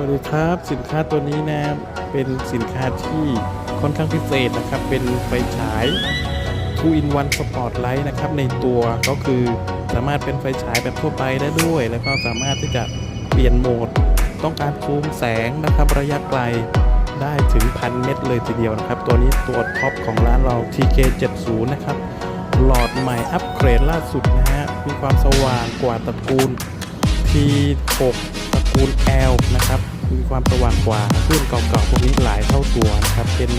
วัสดีครับสินค้าตัวนี้นะเป็นสินค้าที่ค่อนข้างพิเศษนะครับ เป็นไฟฉาย2 in 1 Spotlight นะครับในตัวก็คือสามารถเป็นไฟฉายแบบทั่วไปได้ด้วย แล้วก็สามารถที่จะเปลี่ยนโหมด ต้องการซูมแสงนะครับระยะไกลได้ถึงพันเมตรเลยทีเดียวนะครับ ตัวนี้ตัวท็อปของร้านเรา TK70 นะครับ หลอดใหม่อัปเกรดล่าสุดนะฮะมีความสว่างกว่าตระกูล T6 ตระกูล L นะครับ มีความสว่างกว่ารุ่นเก่าๆพวกนี้หลายเท่าตัวนะครับ เป็น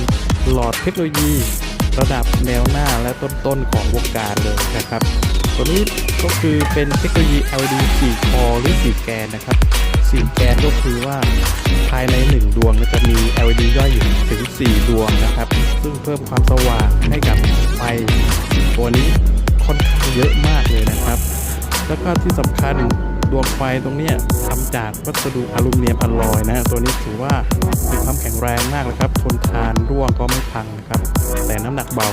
หลอดเทคโนโลยีระดับแนวหน้าและต้นๆของวงการเลยนะครับ ตัวนี้ก็คือเป็นเทคโนโลยี LED 4คอหรือ 4 แกนนะครับ 4 แกนก็คือว่าภายใน 1 ดวงจะมี LED ย่อยอยู่ถึง 4 ดวงนะครับ ซึ่งเพิ่มความสว่างให้กับไฟตัวนี้ค่อนข้างเยอะมากเลยนะครับ แล้วก็ที่สำคัญ ดวงไฟตรงนี้ทำจากวัสดุอลูมิเนียมอลลอยนะ ตัวนี้ถือว่ามีความแข็งแรงมากนะครับ ทนทานร่วงก็ไม่พังนะครับ แต่น้ำหนักเบา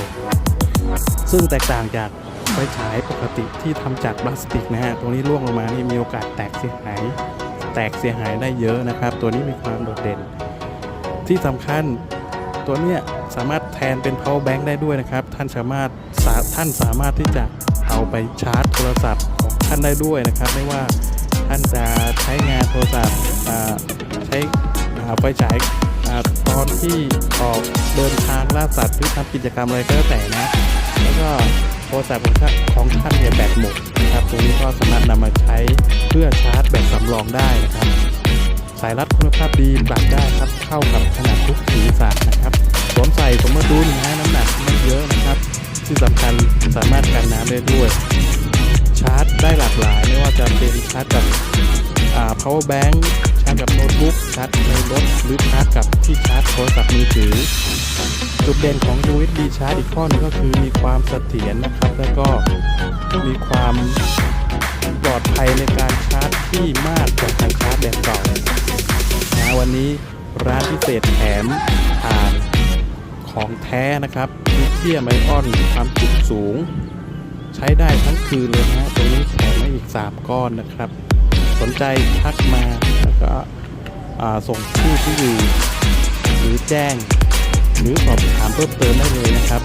ซึ่งแตกต่างจากไฟฉายปกติที่ทำจากพลาสติกนะฮะตรงนี้ร่วงลงมานี่มีโอกาสแตกเสียหาย แตกเสียหายได้เยอะนะครับ ตัวนี้มีความโดดเด่น ที่สำคัญตัวเนี้ยสามารถแทนเป็น power bank ได้ด้วยนะครับ ท่านสามารถาท่านสามารถที่จะ เอาไปชาร์จโทรศัพท์ของท่านได้ด้วยนะครับ ไม่ว่าท่านจะใช้งานโทรศัพท์ใช้อ่าไฟฉายตอนที่ออกเดินทางล่าสัตว์หรือทำกิจกรรมอะไรก็แล้วแต่นะ แล้วก็โทรศัพท์ของท่านของท่านเนี่ยแบตหมดนะครับตรงนี้ก็สามารถนำมาใช้เพื่อชาร์จแบตสำรองได้นะครับ สายรัดคุณภาพดีปรับได้ครับเข้ากับขนาดทุกศีามารถกันน้ำได้ด้วย ชาร์จได้หลากหลายไม่ว่าจะเป็นชาร์จกับอา power bank ชาร์จกับโน้ตบุ๊กชาร์จในรถหรือชาร์จกับที่ชาร์จโทรศัพท์มือถือ จุดเด่นของ USB ชาร์จอีกข้อหนึงก็คือมีความเสถียรนะครับ แล้วก็มีความปลอดภัยในการชาร์จที่มากกว่าการชาร์จแบบเก่านะวันนี้ร้านพิเศษแถมผ่า ของแท้นะครับลิเทียมไอออนความจุสูง ใช้ได้ทั้งคืนเลยนะตรงนี้แถมมาอีก 3 ก้อนนะครับ สนใจทักมาแล้วก็ส่งชื่อที่อยู่หรือแจ้ง หรือสอบถามเพิ่มเติมได้เลยนะครับ